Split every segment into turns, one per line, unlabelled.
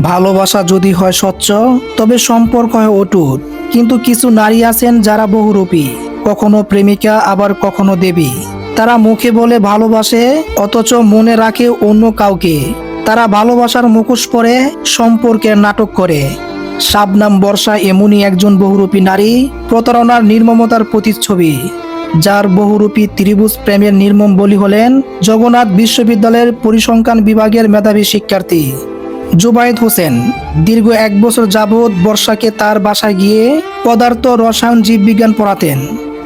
ভালোবাসা যদি হয় স্বচ্ছ, তবে সম্পর্ক হয় অটুট। কিন্তু কিছু নারী আছেন যারা বহুরূপী। কখনো প্রেমিকা, আবার কখনো দেবী। তারা মুখে বলে ভালোবাসে, অথচ মনে রাখে অন্য কাউকে। তারা ভালোবাসার মুখোশ পরে সম্পর্কের নাটক করে। শাবনাম বর্ষা এমনই একজন বহুরূপী নারী, প্রতারণার নির্মমতার প্রতিচ্ছবি। যার বহুরূপী ত্রিভুজ প্রেমের নির্মম বলি হলেন জগন্নাথ বিশ্ববিদ্যালয়ের পরিসংখ্যান বিভাগের মেধাবী শিক্ষার্থী। জুবাইদ হোসেন। দীর্ঘ এক বছর যাবৎ বর্ষাকে তার বাসায় গিয়ে পদার্থ রসায়ন জীববিজ্ঞান পড়াতেন।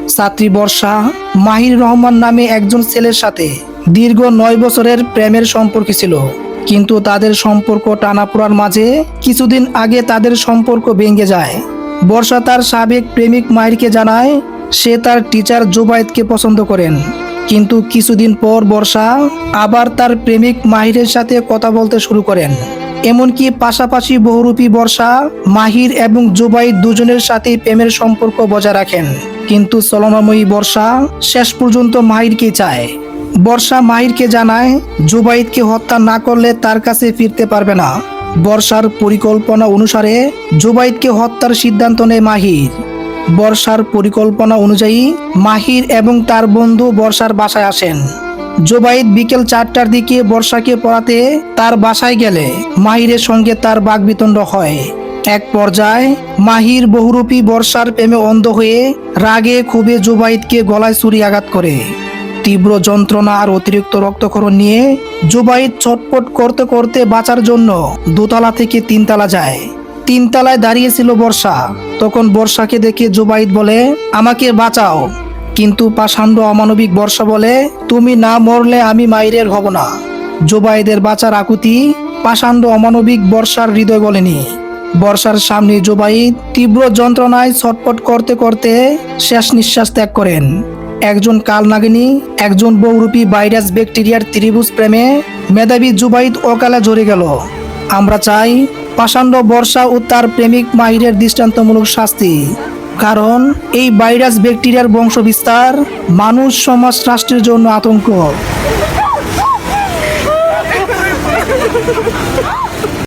ছাত্রী বর্ষা মাহির রহমান নামে একজন ছেলের সাথে দীর্ঘ নয় বছরের প্রেমের সম্পর্ক ছিল। কিন্তু তাদের সম্পর্ক টানাপোড়ার মাঝে কিছুদিন আগে তাদের সম্পর্ক ভেঙে যায়। বর্ষা তার সাবেক প্রেমিক মাহিরকে জানায়, সে তার টিচার জুবাইদকে পছন্দ করেন। কিন্তু কিছুদিন পর বর্ষা আবার তার প্রেমিক মাহিরের সাথে কথা বলতে শুরু করেন। এমনকি পাশাপাশি বহুরূপী বর্ষা, মাহির এবং জুবাইদ দুজনের সাথে প্রেমের সম্পর্ক বজায় রাখেন। কিন্তু চলনাময়ী বর্ষা শেষ পর্যন্ত মাহিরকে চায়। বর্ষা মাহিরকে জানায়, জুবাইদকে হত্যা না করলে তার কাছে ফিরতে পারবে না। বর্ষার পরিকল্পনা অনুসারে জুবাইদকে হত্যার সিদ্ধান্ত নেয় মাহির। বর্ষার পরিকল্পনা অনুযায়ী মাহির এবং তার বন্ধু বর্ষার বাসায় আসেন। জোবাইদ বিকেল চারটার দিকে বর্ষাকে পড়াতে তার বাসায় গেলে মাহিরের সঙ্গে তার বাগবিতণ্ড হয়। এক পর্যায়ে মাহির বহুরূপী বর্ষার প্রেমে অন্ধ হয়ে রাগে ক্ষোভে জুবাইদকে গলায় ছুরি আঘাত করে। তীব্র যন্ত্রণা আর অতিরিক্ত রক্তক্ষরণ নিয়ে জুবাইদ ছটপট করতে করতে বাঁচার জন্য দোতলা থেকে তিনতলা যায়। তিনতলায় দাঁড়িয়েছিল বর্ষা। তখন বর্ষাকে দেখে জুবাইদ বলে, আমাকে বাঁচাও। কিন্তু পাষাণ্ড অমানবিক বর্ষা বলে, তুমি না মরলে আমি মাইরের হব না। জোবাইদের বাঁচার আকুতি পাষাণ্ড অমানবিক বর্ষার হৃদয় বলেনি। বর্ষার সামনে জোবাইদ তীব্র যন্ত্রণায় ছটপট করতে করতে শেষ নিঃশ্বাস ত্যাগ করেন। একজন কালনাগিনী একজন বহুরূপী ভাইরাস ব্যাকটেরিয়ার ত্রিভুজ প্রেমে মেধাবী জুবাইদ অকালে ঝরে গেল। আমরা চাই পাষাণ্ড বর্ষা ও তার প্রেমিক মাহিরের দৃষ্টান্তমূলক শাস্তি। কারণ এই ভাইরাস ব্যাকটেরিয়ার বংশবিস্তার মানুষ সমাজ রাষ্ট্রের জন্য আতঙ্ক।